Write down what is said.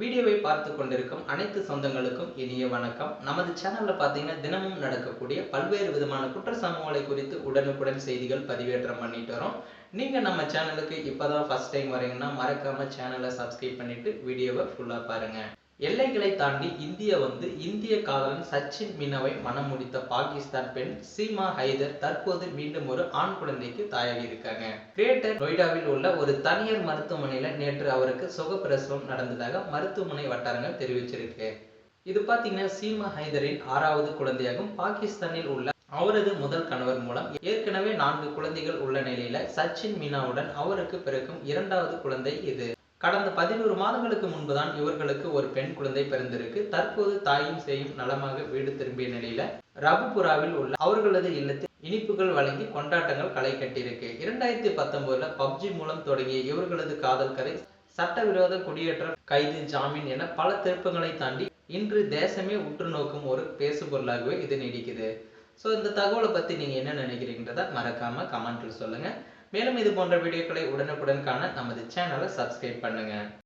வீடியோவை பார்த்து கொண்டிருக்கும் அனைத்து சொந்தங்களுக்கும் இனிய வணக்கம். நமது சேனல்ல பார்த்தீங்கன்னா தினமும் நடக்கக்கூடிய பல்வேறு விதமான குற்ற சம்பவங்களை குறித்து உடனுக்குடன் செய்திகள் பதிவேற்றம் பண்ணிட்டு வரோம். நீங்க நம்ம சேனலுக்கு இப்பதான் ஃபர்ஸ்ட் டைம் வரீங்கன்னா மறக்காம சேனலை சப்ஸ்கிரைப் பண்ணிட்டு வீடியோவை ஃபுல்லா பாருங்க. எல்லைகளை தாண்டி இந்தியா வந்து இந்திய காதலன் சச்சின் மீனாவை மனம் முடித்த பாகிஸ்தான் பெண் சீமா ஹைதர் தற்போது மீண்டும் ஒரு ஆண் குழந்தைக்கு தாயாகி இருக்காங்க. கிரேட்டர் நொய்டாவில் உள்ள ஒரு தனியார் மருத்துவமனையில நேற்று அவருக்கு சுகப்பிரசவம் நடந்ததாக மருத்துவமனை வட்டாரங்கள் தெரிவிச்சிருக்கு. இது பாத்தீங்கன்னா சீமா ஹைதரின் ஆறாவது குழந்தையாகும். பாகிஸ்தானில் உள்ள அவரது முதல் கணவர் மூலம் ஏற்கனவே நான்கு குழந்தைகள் உள்ள நிலையில சச்சின் மீனாவுடன் அவருக்கு பிறக்கும் இரண்டாவது குழந்தை இது. கடந்த பதினோரு மாதங்களுக்கு முன்புதான் இவர்களுக்கு ஒரு பெண் குழந்தை பிறந்திருக்கு. தற்போது தாயும் சேயும் நலமாக வீடு திரும்பிய நிலையில ரபுபுராவில் உள்ள அவர்களது இல்லத்தில் இனிப்புகள் வழங்கி கொண்டாட்டங்கள் களை கட்டியிருக்கு. இரண்டாயிரத்தி பத்தொன்பதுல பப்ஜி மூலம் தொடங்கிய இவர்களது காதல் கதை சட்டவிரோத குடியேற்றம் கைது ஜாமீன் என பல திருப்பங்களை தாண்டி இன்று தேசமே உற்று நோக்கும் ஒரு பேசுபொருளாகவே இது நீடிக்குது. ஸோ இந்த தகவலை பற்றி நீங்கள் என்ன நினைக்கிறீங்கிறத மறக்காமல் கமெண்ட்டில் சொல்லுங்கள் மேலும் இது போன்ற வீடியோக்களை உடனுக்குடன் காண நமது சேனலை சப்ஸ்கிரைப் பண்ணுங்க.